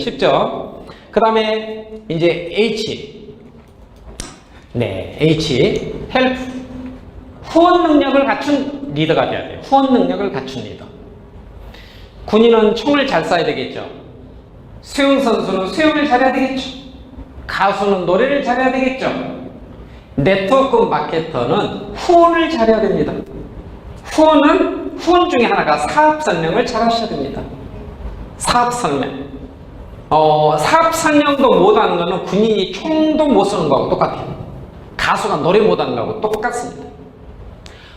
쉽죠? 그 다음에 이제 H. 네, H. 헬프. 후원 능력을 갖춘 리더가 돼야 돼요. 후원 능력을 갖춘 리더. 군인은 총을 잘 쏴야 되겠죠. 수영 선수는 수영을 잘해야 되겠죠. 가수는 노래를 잘해야 되겠죠. 네트워크 마케터는 후원을 잘해야 됩니다. 후원은 후원 중에 하나가 사업 설명을 잘 하셔야 됩니다. 사업 설명. 어, 사업 설명도 못하는 거는 군인이 총도 못 쏘는 거하고 똑같아요. 가수가 노래 못하는 거하고 똑같습니다.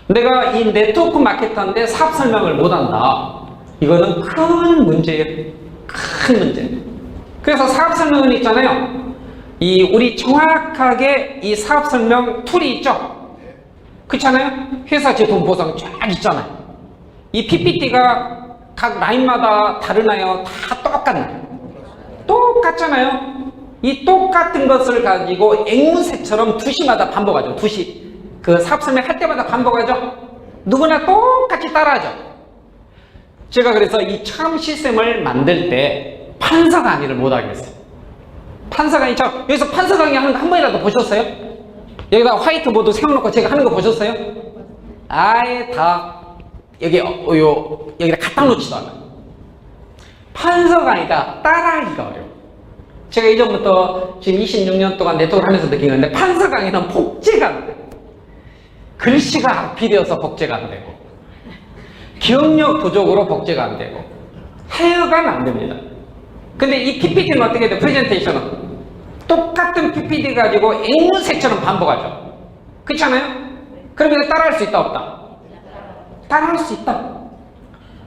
내가 이 네트워크 마케터인데 사업 설명을 못한다. 이거는 큰 문제예요. 큰 문제. 그래서 사업 설명은 있잖아요. 이 우리 정확하게 이 사업 설명 툴이 있죠. 그렇잖아요. 회사 제품 보상 쫙 있잖아요. 이 PPT가 각 라인마다 다르나요? 다 똑같나요? 똑같잖아요. 이 똑같은 것을 가지고 앵무새처럼 두시마다 반복하죠. 두시. 그 사업 설명 할 때마다 반복하죠. 누구나 똑같이 따라하죠. 제가 그래서 이 처음 시스템을 만들 때 판사 강의를 못 하겠어요. 판사 강의 저 여기서 판사 강의 하는 거 한 번이라도 보셨어요? 여기다 화이트보드 세워놓고 제가 하는 거 보셨어요? 아예 다 여기 어, 요 여기다 갖다 놓지도 않아요. 판사 강의가 따라하기가 어려워. 제가 이전부터 지금 26년 동안 네트워크 하면서 느낀 건데 판사 강의는 복제가 안 돼. 글씨가 악필이어서 복제가 안 되고 기억력 부족으로 복제가 안 되고 해여가 안 됩니다. 근데 이 PPT는 어떻게 돼? 프레젠테이션은 똑같은 PPT 가지고 앵무새처럼 반복하죠. 그렇잖아요? 그럼 이거 따라할 수 있다 없다? 따라할 수 있다.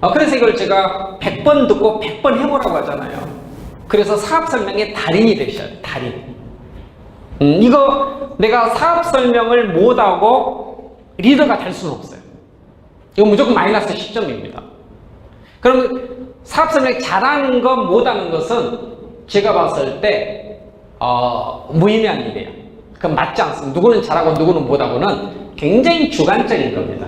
어, 그래서 이걸 제가 100번 듣고 100번 해보라고 하잖아요. 그래서 사업 설명의 달인이 되셔야 돼요. 달인. 음, 이거 내가 사업 설명을 못하고 리더가 될 수는 없어요. 이거 무조건 마이너스 10점입니다. 그럼 사업 설명 잘하는 것, 못하는 것은 제가 봤을 때, 어, 무의미한 일이에요. 그건 맞지 않습니다. 누구는 잘하고 누구는 못하고는 굉장히 주관적인 겁니다.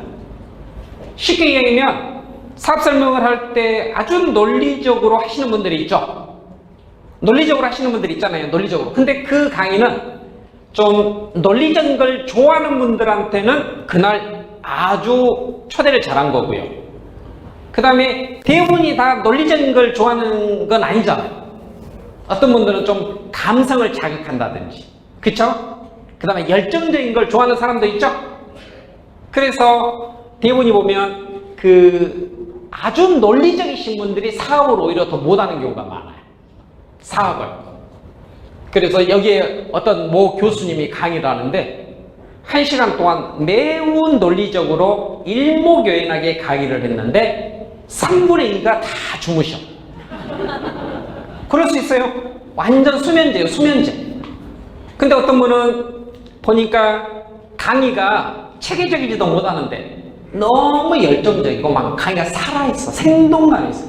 쉽게 얘기하면 사업 설명을 할 때 아주 논리적으로 하시는 분들이 있죠. 논리적으로 하시는 분들이 있잖아요. 논리적으로. 근데 그 강의는 좀 논리적인 걸 좋아하는 분들한테는 그날 아주 초대를 잘한 거고요. 그 다음에 대부분이 다 논리적인 걸 좋아하는 건 아니잖아요. 어떤 분들은 좀 감성을 자극한다든지. 그쵸? 그 다음에 열정적인 걸 좋아하는 사람도 있죠? 그래서 대부분이 보면 그 아주 논리적이신 분들이 사업을 오히려 더 못하는 경우가 많아요. 사업을. 그래서 여기에 어떤 모 교수님이 강의를 하는데 한 시간 동안 매우 논리적으로 일목요연하게 강의를 했는데 3분의 2가 다 주무셔. 그럴 수 있어요. 완전 수면제예요, 수면제. 근데 어떤 분은 보니까 강의가 체계적이지도 못하는데 너무 열정적이고 막 강의가 살아있어. 생동감이 있어.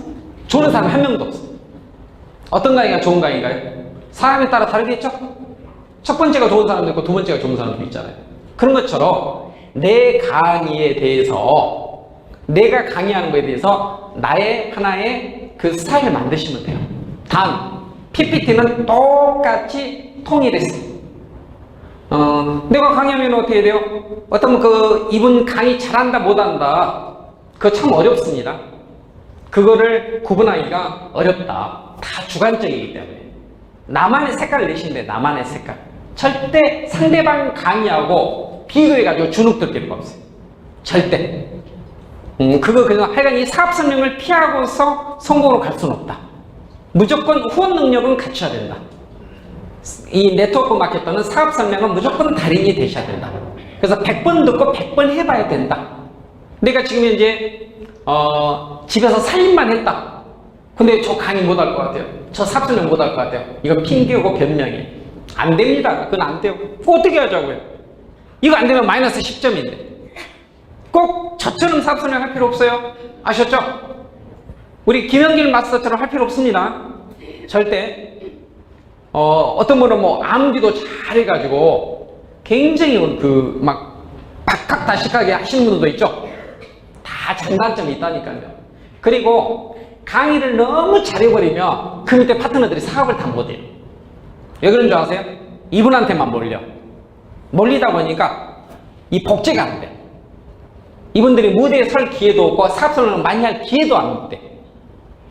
좋은 사람 한 명도 없어. 어떤 강의가 좋은 강의인가요? 사람에 따라 다르겠죠? 첫 번째가 좋은 사람도 있고 두 번째가 좋은 사람도 있잖아요. 그런 것처럼 내 강의에 대해서 내가 강의하는 것에 대해서 나의 하나의 그 스타일을 만드시면 돼요. 단, PPT는 똑같이 통일했어. 어, 내가 강의하면 어떻게 돼요? 어떤 그 이분 강의 잘한다 못한다 그거 참 어렵습니다. 그거를 구분하기가 어렵다. 다 주관적이기 때문에 나만의 색깔을 내시는데 나만의 색깔. 절대 상대방 강의하고 비교해가지고 주눅들 필요가 없어요. 절대. 음, 그거 그냥 하여간 이 사업 설명을 피하고서 성공으로 갈 수는 없다. 무조건 후원 능력은 갖춰야 된다. 이 네트워크 마케터는 사업 설명은 무조건 달인이 되셔야 된다. 그래서 100번 듣고 100번 해봐야 된다. 내가 지금 이제 어, 집에서 살림만 했다. 근데 저 강의 못 할 것 같아요. 저 사업 설명 못할 것 같아요. 이건 핑계고 변명이. 안 됩니다. 그건 안 돼요. 어떻게 하자고요? 이거 안 되면 마이너스 10점인데. 꼭 저처럼 설명 할 필요 없어요. 아셨죠? 우리 김영길 마스터처럼 할 필요 없습니다. 절대. 어, 어떤 분은 뭐 암기도 잘 해가지고 굉장히 그 막 박학다식하게 하시는 분들도 있죠. 다 장단점이 있다니까요. 그리고 강의를 너무 잘해버리면 그 밑에 파트너들이 사업을 다 못해요. 왜 그런 줄 아세요? 이분한테만 몰려. 몰리다 보니까 이 복제가 안 돼. 이분들이 무대에 설 기회도 없고 사업설명을 많이 할 기회도 안 돼.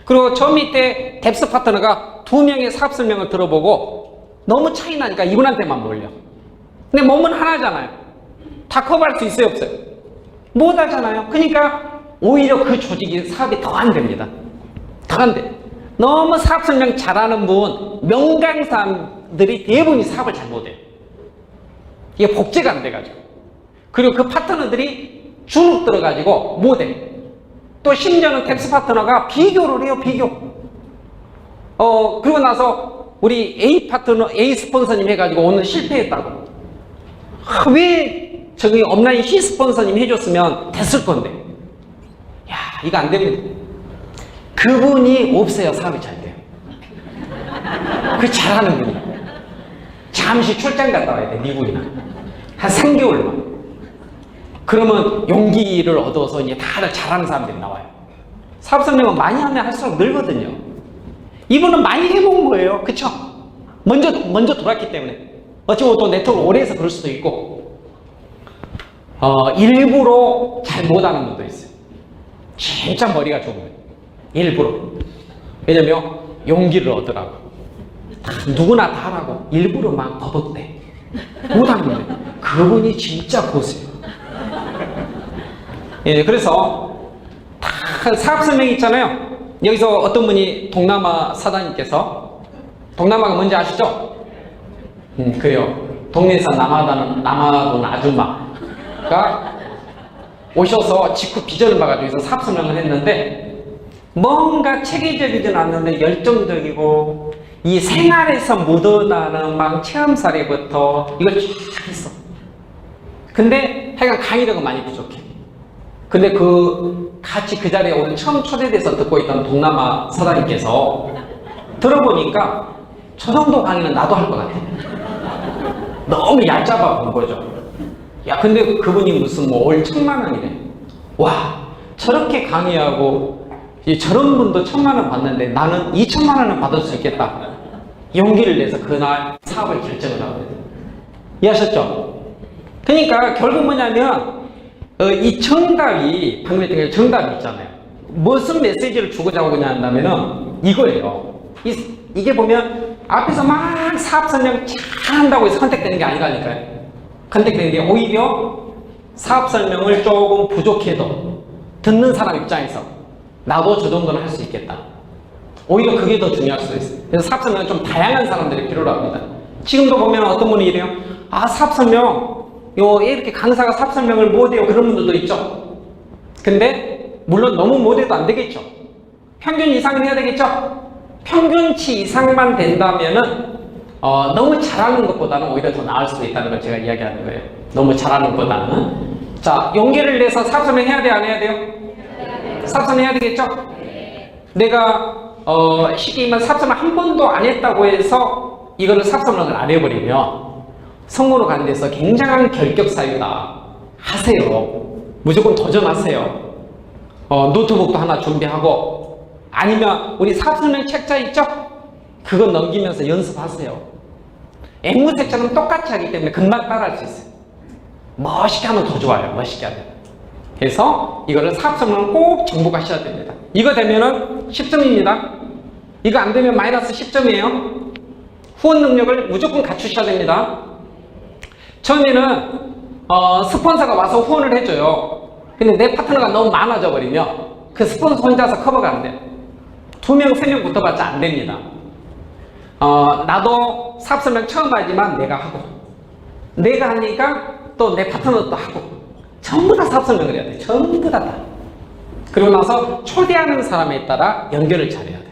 그리고 저 밑에 뎁스 파트너가 두 명의 사업 설명을 들어보고 너무 차이 나니까 이분한테만 몰려. 근데 몸은 하나잖아요. 다 커버할 수 있어요, 없어요? 못 하잖아요. 그러니까 오히려 그 조직이 사업이 더 안 됩니다. 돼. 너무 사업 설명 잘하는 분, 명강사들이 대부분이 사업을 잘 못해요. 이게 복제가 안 돼가지고. 그리고 그 파트너들이 주눅 들어가지고 못해. 또 심지어는 텍스 파트너가 비교를 해요, 비교. 어, 그리고 나서 우리 A 파트너, A 스폰서님 해가지고 오늘 실패했다고. 아, 왜 저기 업라인 C 스폰서님 해줬으면 됐을 건데. 야, 이거 안 됩니다. 그분이 없어야 사업이 잘 돼요. 그 잘하는 분이. 잠시 출장 갔다 와야 돼, 미국이나. 한 3개월만. 그러면 용기를 얻어서 이제 다들 잘하는 사람들이 나와요. 사업 설명은 많이 하면 할수록 늘거든요. 이분은 많이 해본 거예요. 그쵸? 먼저, 먼저 돌았기 때문에. 어찌 보면 또 네트워크 오래 해서 그럴 수도 있고, 어, 일부러 잘 못하는 분도 있어요. 진짜 머리가 거예요. 일부러. 왜냐면 용기를 얻으라고. 다 누구나 다 하라고. 일부러 막 버벅대. 못하는. 그분이 진짜 고수예요. 예, 그래서 다 사업 설명 있잖아요. 여기서 어떤 분이 동남아 사장님께서 동남아가 뭔지 아시죠? 음, 그래요. 동네에서 남하다는 남아돈 아줌마가 오셔서 직후 비전을 봐가지고 사업 설명을 했는데 뭔가 체계적이진 않는데 열정적이고 이 생활에서 묻어나는 막 체험사례부터 이걸 쫙 했어. 근데 하여간 강의력은 많이 부족해. 근데 그 같이 그 자리에 오늘 처음 초대돼서 듣고 있던 동남아 사장님께서 들어보니까 저 정도 강의는 나도 할 것 같아. 너무 얕잡아 본 거죠. 야, 근데 그분이 무슨 뭐 월 천만 원이래. 와, 저렇게 강의하고 이 저런 분도 천만 원 받는데 나는 이천만 원은 받을 수 있겠다. 용기를 내서 그날 사업을 결정을 하거든요. 이해하셨죠? 그러니까 결국 뭐냐면 어, 이 정답이 방금 했던 게 정답이 있잖아요. 무슨 메시지를 주고자 하냐 한다면은 이거예요. 이, 이게 보면 앞에서 막 사업 설명 잘 한다고 해서 선택되는 게 아니라니까요. 선택되는 게 오히려 사업 설명을 조금 부족해도 듣는 사람 입장에서 나도 저 정도는 할 수 있겠다. 오히려 그게 더 중요할 수도 있어요. 그래서 설명은 좀 다양한 사람들이 필요로 합니다. 지금도 보면 어떤 분이 이래요. 아, 사업 설명, 요, 이렇게 강사가 설명을 못해요. 그런 분들도 있죠. 근데, 물론 너무 못해도 안 되겠죠. 평균 이상은 해야 되겠죠. 평균치 이상만 된다면은, 어, 너무 잘하는 것보다는 오히려 더 나을 수도 있다는 걸 제가 이야기하는 거예요. 너무 잘하는 것보다는. 자, 용기를 내서 설명 해야 돼요? 안 해야 돼요? 사업 설명 해야 되겠죠? 내가 어, 쉽게 말하면 삽성을 한 번도 안 했다고 해서 이거를 삽성을 안 해버리면 성공으로 가는 데서 굉장한 결격 사유다. 하세요. 무조건 도전하세요. 어, 노트북도 하나 준비하고 아니면 우리 삽성명 책자 있죠? 그거 넘기면서 연습하세요. 앵무새처럼 똑같이 하기 때문에 금방 따라할 수 있어요. 멋있게 하면 더 좋아요. 멋있게 하면. 그래서 이거를 사업성능 꼭 정복하셔야 됩니다. 이거 되면은 10점입니다. 이거 안 되면 마이너스 10점이에요. 후원 능력을 무조건 갖추셔야 됩니다. 처음에는 어, 스폰서가 와서 후원을 해줘요. 근데 내 파트너가 너무 많아져 버리면 그 스폰서 혼자서 커버가 안 돼요. 두 명, 세 명 붙어봤자 안 됩니다. 어, 나도 사업 설명 처음 하지만 내가 하고 내가 하니까 또 내 파트너도 하고 전부 다 사업 설명을 해야 돼. 전부 다 다. 그리고 나서 초대하는 사람에 따라 연결을 잘해야 돼.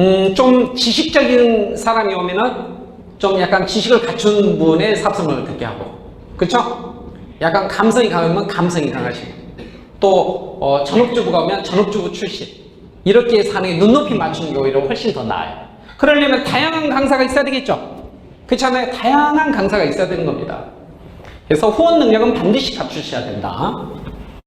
음, 좀 지식적인 사람이 오면은 좀 약간 지식을 갖춘 분의 사업 설명을 듣게 하고, 그렇죠? 약간 감성이 강하면 감성이 강하시고, 또 어, 전업주부가 오면 전업주부 출신 이렇게 사는 게 눈높이 맞추는 게 오히려 훨씬 더 나아요. 그러려면 다양한 강사가 있어야 되겠죠. 그렇잖아요. 다양한 강사가 있어야 되는 겁니다. 그래서 후원 능력은 반드시 갖추셔야 된다.